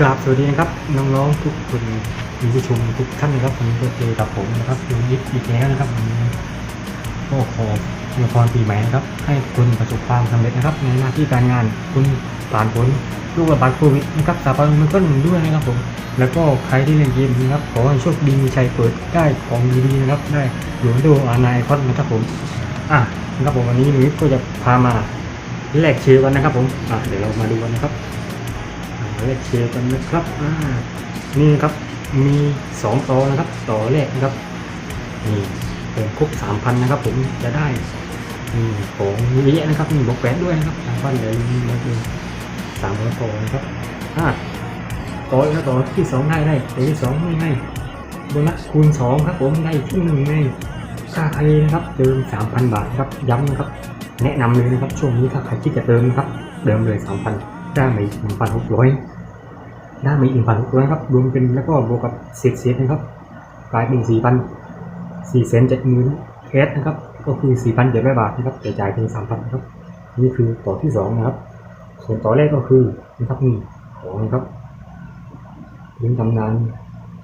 กราบสวัสดีนะครับน้องๆทุกคนผู้ชมทุกท่านนะครับวันนี้ก็เจอกับผมนะครับลุงยิปอีกแล้วนะครับวันนี้โอ้โหอวยพรปีใหม่นะครับ ให้คุณประสบความสำเร็จนะครับ ในหน้าที่การงานคุณผ่านพ้นลูกระบาดโควิดนะครับสาบานมันก็หนุนด้วยนะครับผม แล้วก็ใครที่เล่นเกมนะครับขอให้โชคดีมีชัยเปิดได้ของดีๆนะครับ ได้หลวงโดอานายคอนนะครับผมอะนะครับผมวันนี้ลุงยิปก็จะพามาแลกเชียร์กันนะครับผมอะเดี๋ยวเรามาดูกันนะครับ เลขเชียร์กันนะครับอ่านี่ครับมีสองต่อนะครับ ต่อแรกนะครับนี่เป็นครบสามพันนะครับ ผมจะได้นี่ของเยอะนะครับมีบอกแปดด้วยนะครับสามพันเดี๋ยวมาดูสามร้อยต่อนะครับอ่าต่อแล้วต่อที่สองได้ได้ตัวที่สองไม่ให้โบนัสคูณสองครับ ผมได้ที่หนึ่งในค่าไทยนะครับเติมสามพันบาทครับย้ำนะครับ แนะนำเลยนะครับช่วงนี้ถ้าใครที่จะเติมนะครับเติมเลยสามพัน ได้มาอีกหนึ่งพันหกร้อยได้มาอีกหนึ่งพันหกร้อยครับรวมเป็นแล้วก็บวกกับเศษเศษนะครับกลายเป็นสี่พันสี่แสนเจ็ดหมื่นแคสนะครับ ก็คือสี่พันเจ็ดร้อยบาทนะครับแต่จ่ายเพียงสามพันครับ นี่คือต่อที่สองนะครับ ส่วนต่อแรกก็คือนะครับนี่ของนะครับเรื่องตำนาน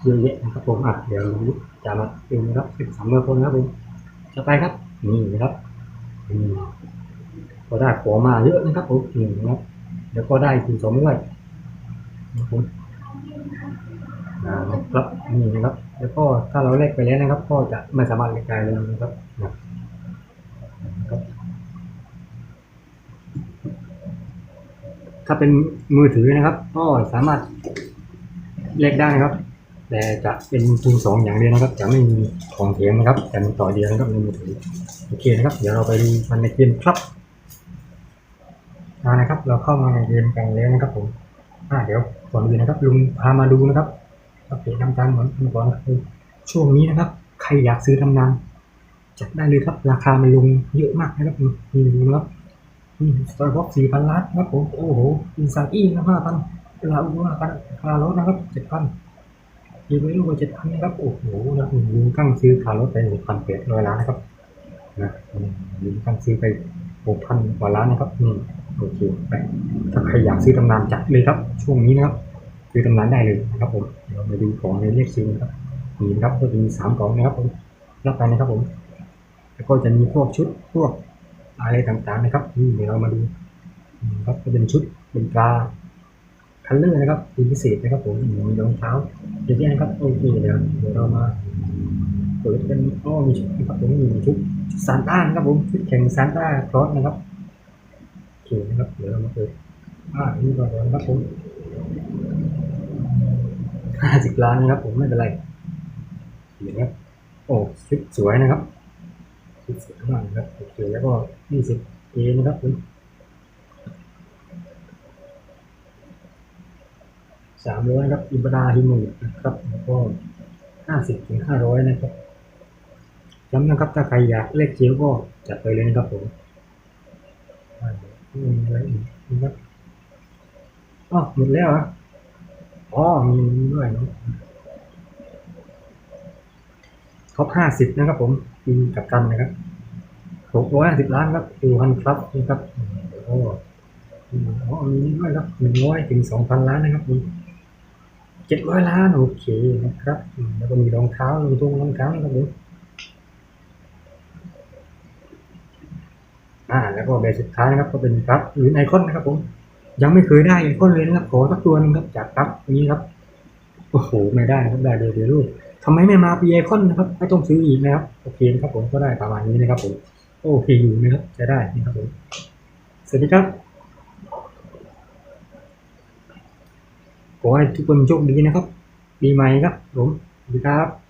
เยอะแยะนะครับผมอะเดี๋ยวจะมาเองนะครับเป็นสามเมื่อคนนะครับผมจะไปครับนี่นะครับอืมก็ได้ของมาเยอะนะครับผมนี่นะครับ แล้วก็ได้คูณสองด้วยนะครับนะครับนี่นะครับ แล้วก็ถ้าเราแลกไปแล้วนะครับ ก็จะไม่สามารถแลกได้เลยนะครับนะครับ ถ้าเป็นมือถือนะครับ ก็สามารถแลกได้นะครับ แต่จะเป็นคูณสองอย่างเดียวนะครับ จะไม่มีของเทียมนะครับจะมีต่อเดียวนะครับในมือถือโอเคนะครับ เดี๋ยวเราไปดูมันในเกมครับ อ่านะครับ เราเข้ามาในเกมกันแล้วนะครับผมอ่าเดี๋ยวก่อนอื่นนะครับลุงพามาดูนะครับอัปเดตทำการเหมือนก่อนคือช่วงนี้นะครับ ใครอยากซื้อทำนานจัดได้เลยครับราคามันลงเยอะมากนะครับนี่ดูนะครับนี่สตาร์บ็อกสี่พันล้านนะครับผมโอ้โหอินซาอี้นะห้าพันลาอูห้าพันคาร์ลนะครับเจ็ดพันยีเวลูเจ็ดพันนะครับโอ้โหนะลุงตั้งซื้อคาร์ลไปหกพันแปดร้อยล้านนะครับนะลุงตั้งซื้อไปหกพันกว่าล้านนะครับนี่ โอเคไปถ้าใครอยากซื้อตำนานจัดเลยครับ ช่วงนี้นะครับซื้อตำนานได้เลยนะครับผมเดี๋ยวมาดูของในเลขซื้อนะครับนี่นะครับก็จะมีสามกล่องนะครับผมรับไปนะครับผม แล้วก็จะมีพวกชุดพวกอะไรต่างๆนะครับนี่เดี๋ยวเรามาดูนะครับก็เป็นชุดเป็นปลาคัลเลอร์นะครับเป็นพิเศษนะครับผมมีรองเท้าเยอะแยะนะครับโอเคเดี๋ยวเดี๋ยวเรามาเปิดเป็นอ้อมีชุดนะครับผมมีชุดชุดซานต้านะครับผมชุดแข่งซานต้าครอสนะครับ โอเคนะครับ เดี๋ยวเรามาเปิดอ่านี่ก่อนนะครับผมห้าสิบล้านนะครับ ผมไม่เป็นไรเดี๋ยวนะครับ โอ้ชุดสวยนะครับชุดสวยมากนะครับโอเคแล้วก็ยี่สิบเอนะครับผมสามร้อยนะครับ อิบราฮิมูนะครับ แล้วก็ห้าสิบถึงห้าร้อยนะครับย้ำนะครับ ถ้าใครอยากเลขเจียวก็จัดไปเลยนะครับผม มีอะไรอีกนะครับอ๋อหมดแล้วเหรออ๋อมีนี่ด้วยเนอะท็อปห้าสิบนะครับผมปีกับกันนะครับหกร้อยห้าสิบล้านครับดูพันครับนะครับโอ้อ๋อมีนี่ด้วยครับหนึ่งร้อยถึงสองพันล้านนะครับผมเจ็ดร้อยล้านโอเคนะครับ แล้วก็มีรองเท้ารองทุ่งรองเท้านะครับผม อ่า แล้วก็เบสสุดท้ายนะครับก็เป็นครับหรือไอคอนนะครับผมยังไม่เคยได้ไอคอนเลยนะครับ ขอสักตัวนึงครับจากครับนี้ครับโอ้โหไม่ได้นะครับได้เดี๋ยวเดี๋ยวรูปทำไมไม่มาปีไอคอนนะครับไม่ต้องซื้ออีกนะครับโอเคนะครับผมก็ได้ประมาณนี้นะครับผมโอเคอยู่นะครับจะได้นะครับผมสวัสดีครับขอให้ทุกคนโชคดีนะครับปีใหม่ครับผมสวัสดีครับ